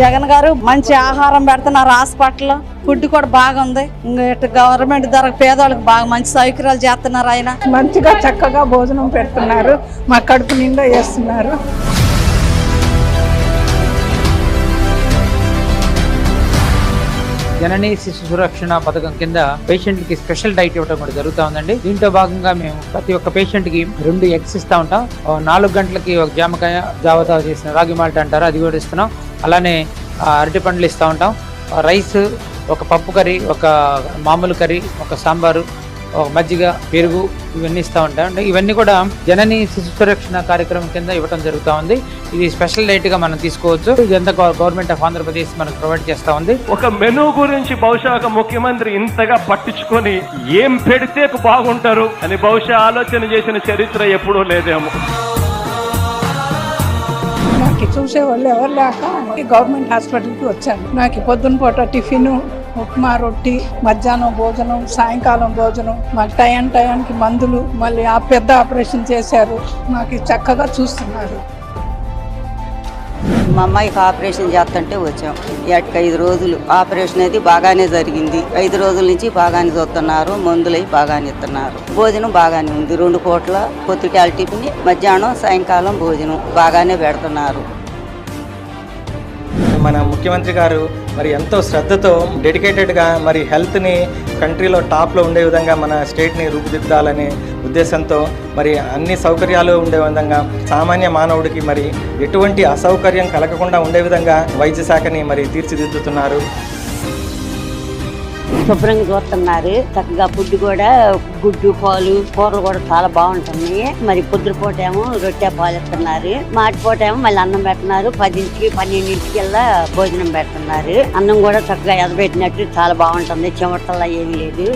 జగన్ గారు మంచి ఆహారం పెడుతున్నారు హాస్పిటల్ ఫుడ్ కూడా బాగుంది. ఇంకా ఇటు గవర్నమెంట్ ధర పేదవాళ్ళకి బాగా మంచి సౌకర్యాలు చేస్తున్నారు ఆయన. మంచిగా చక్కగా భోజనం పెడుతున్నారు. మా కడుపు నిండా వేస్తున్నారు. జనని శిశు సురక్షణ పథకం కింద పేషెంట్కి స్పెషల్ డైట్ ఇవ్వడం కూడా జరుగుతా ఉందండి. దీంట్లో భాగంగా మేము ప్రతి ఒక్క పేషెంట్కి రెండు ఎగ్స్ ఇస్తా ఉంటాం. నాలుగు గంటలకి ఒక జామకాయ జావతా చేసిన రాగి మాల్ట్ అంటారు. అది కూడా ఇస్తున్నాం. అలానే అరటిపండ్లు అరటి పండ్లు ఇస్తూ ఉంటాం. రైస్ ఒక పప్పు కర్రీ ఒక మామూలు కర్రీ ఒక సాంబారు ఒక మజ్జిగ పెరుగు ఇవన్నీ ఇస్తూ ఉంటాం. అంటే ఇవన్నీ కూడా జనని శిశు సురక్షణ కార్యక్రమం కింద ఇవ్వడం జరుగుతూ ఉంది. ఇది స్పెషల్ డైట్గా మనం తీసుకోవచ్చు. ఇదంతా గవర్నమెంట్ ఆఫ్ ఆంధ్రప్రదేశ్ మనకు ప్రొవైడ్ చేస్తూ ఉంది. ఒక మెనూ గురించి బహుశా ఒక ముఖ్యమంత్రి ఇంతగా పట్టించుకొని ఏం పెడితే బాగుంటారు అని బహుశా ఆలోచన చేసిన చరిత్ర ఎప్పుడూ లేదేమో. నాకు చూసే వాళ్ళు ఎవరు లేక గవర్నమెంట్ హాస్పిటల్కి వచ్చాను నాకు పొద్దున పూట టిఫిన్ ఉప్మా రొట్టి మధ్యాహ్నం భోజనం సాయంకాలం భోజనం మాకు టైం టయానికి మందులు మళ్ళీ ఆ పెద్ద ఆపరేషన్ చేశారు. నాకు చక్కగా చూస్తున్నారు. మా అమ్మాయికి ఆపరేషన్ చేస్తుంటే వచ్చాం. ఎట్క ఐదు రోజులు. ఆపరేషన్ అయితే బాగానే జరిగింది. ఐదు రోజుల నుంచి బాగానే చూస్తున్నారు. మందులు అవి బాగానే ఇస్తున్నారు. భోజనం బాగానే ఉంది. రెండు కోట్ల పొత్తికాల టిఫిన్ మధ్యాహ్నం సాయంకాలం భోజనం బాగానే పెడుతున్నారు. మన ముఖ్యమంత్రి గారు మరి ఎంతో శ్రద్ధతో డెడికేటెడ్గా మరి హెల్త్ని కంట్రీలో టాప్లో ఉండే విధంగా మన స్టేట్ని రూపుదిద్దాలనే ఉద్దేశంతో మరి అన్ని సౌకర్యాలు ఉండే విధంగా సామాన్య మానవుడికి మరి ఎటువంటి అసౌకర్యం కలగకుండా ఉండే విధంగా వైద్య శాఖని మరి తీర్చిదిద్దుతున్నారు. శుభ్రంగా చూస్తున్నారు. చక్కగా ఫుడ్ కూడా గుడ్డు పాలు కూరలు కూడా చాలా బాగుంటున్నాయి మరి పొద్దుపూట ఏమో రొట్టె పాలు ఇస్తున్నారు. మాటిపూట ఏమో మళ్ళీ అన్నం పెడుతున్నారు. పదింటికి పన్నెండింటికి వెళ్ళా భోజనం పెడుతున్నారు. అన్నం కూడా చక్కగా ఎదబెట్టినట్టు చాలా బాగుంటుంది. చెమటల్లా ఏమీ లేదు.